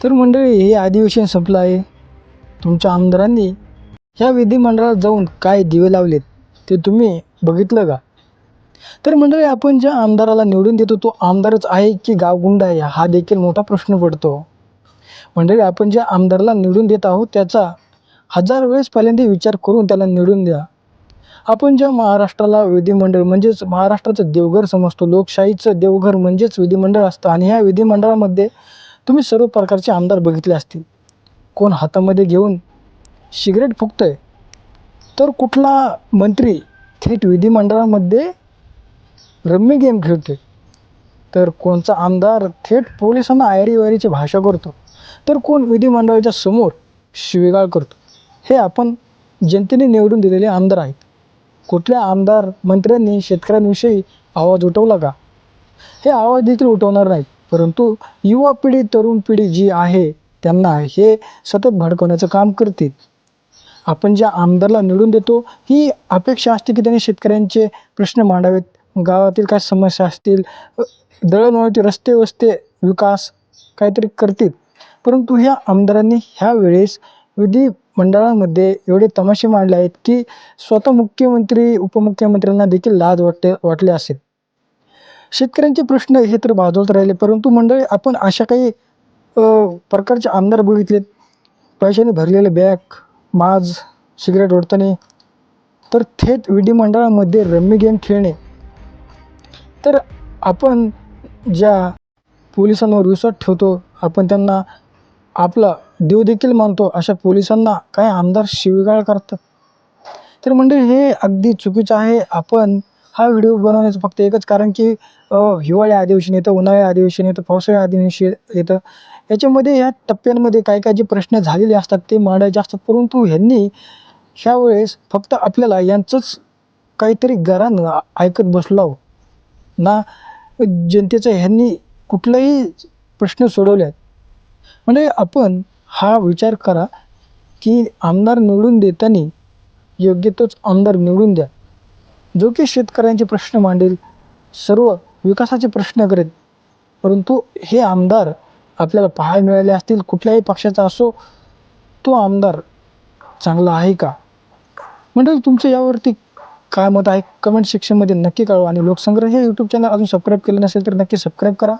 तर मंडळी हे अधिवेशन संपलं आहे. तुमच्या आमदारांनी ह्या विधिमंडळात जाऊन काय दिवे लावलेत ते तुम्ही बघितलं का? तर मंडळी आपण ज्या आमदाराला निवडून देतो तो आमदारच आहे की गावगुंड आहे हा देखील मोठा प्रश्न पडतो. मंडळी आपण ज्या आमदाराला निवडून देत आहोत त्याचा हजार वेळेस पहिल्यांदा विचार करून त्याला निवडून द्या. आपण ज्या महाराष्ट्राला विधिमंडळ म्हणजेच महाराष्ट्राचं देवघर समजतो लोकशाहीचं देवघर म्हणजेच विधिमंडळ असतं. आणि ह्या विधिमंडळामध्ये तुम्ही सर्व प्रकारचे आमदार बघितले असतील. कोण हातामध्ये घेऊन सिगरेट आहे तर कुठला मंत्री थेट विधिमंडळामध्ये रम्मी गेम खेळतोय? तर कोणचा आमदार थेट पोलिसांना आयरीवायरीची भाषा करतो? तर कोण विधिमंडळाच्या समोर शिवेगाळ करतो? हे आपण जनतेने निवडून दिलेले आमदार आहेत. कुठल्या आमदार मंत्र्यांनी शेतकऱ्यांविषयी आवाज उठवला का? हे आवाज देखील उठवणार नाहीत. परंतु युवा पिढी तरुण पिढी जी आहे त्यांना हे सतत भडकवण्याचं काम करतील. आपण ज्या आमदारला निवडून देतो ही अपेक्षा असते की त्यांनी शेतकऱ्यांचे प्रश्न मांडावेत. गावातील काय समस्या असतील अ, दळणवळती रस्ते वस्ते विकास काहीतरी करतील. परंतु ह्या आमदारांनी ह्या वेळेस विधिमंडळामध्ये एवढे तमाशे मांडले आहेत की स्वतः मुख्यमंत्री उपमुख्यमंत्र्यांना देखील लाज वाटते वाटले असेल. शेतकऱ्यांचे प्रश्न हे तर बाजूला राहिले. परंतु मंडळी आपण अशा काही प्रकारचे आमदार बघितलेत. पैशाने भरलेले बॅग माज सिगरेट ओढताना. तर थेट विधिमंडळामध्ये रम्मी गेम खेळणे. तर आपण ज्या पोलिसांवर विश्वास ठेवतो आपण त्यांना आपला देव देखील मानतो अशा पोलिसांना काय आमदार शिवीगाळ करतात. तर म्हणजे हे अगदी चुकीचं आहे. आपण हा व्हिडिओ बनवण्याचं फक्त एकच कारण की हिवाळ्या अधिवेशन येतं उन्हाळ्या अधिवेशन येतं पावसाळ्या अधिवेशन येतं. याच्यामध्ये या टप्प्यांमध्ये काय काय जे प्रश्न झालेले असतात ते मांडायचे असतात. परंतु ह्यांनी ह्या वेळेस फक्त आपल्याला यांचंच काहीतरी घरानं ऐकत बसलो ना जनतेचं ह्यांनी कुठलाही प्रश्न सोडवले आहेत म्हणजे आपण हा विचार करा की आमदार निवडून देताना योग्य तोच आमदार निवडून द्या. जो की शेतकऱ्यांचे प्रश्न मांडेल सर्व विकासाचे प्रश्न करेल. परंतु हे आमदार आपल्याला पाहायला मिळाले असतील कुठल्याही पक्षाचा असो तो आमदार चांगला आहे का? म्हणजे तुमचं यावरती काय मत आहे? कमेंट सेक्शनमध्ये नक्की कळवा आणि लोकसंग्रह हे यूट्यूब चॅनल अजून सबस्क्राईब केलं नसेल तर नक्की सबस्क्राईब करा.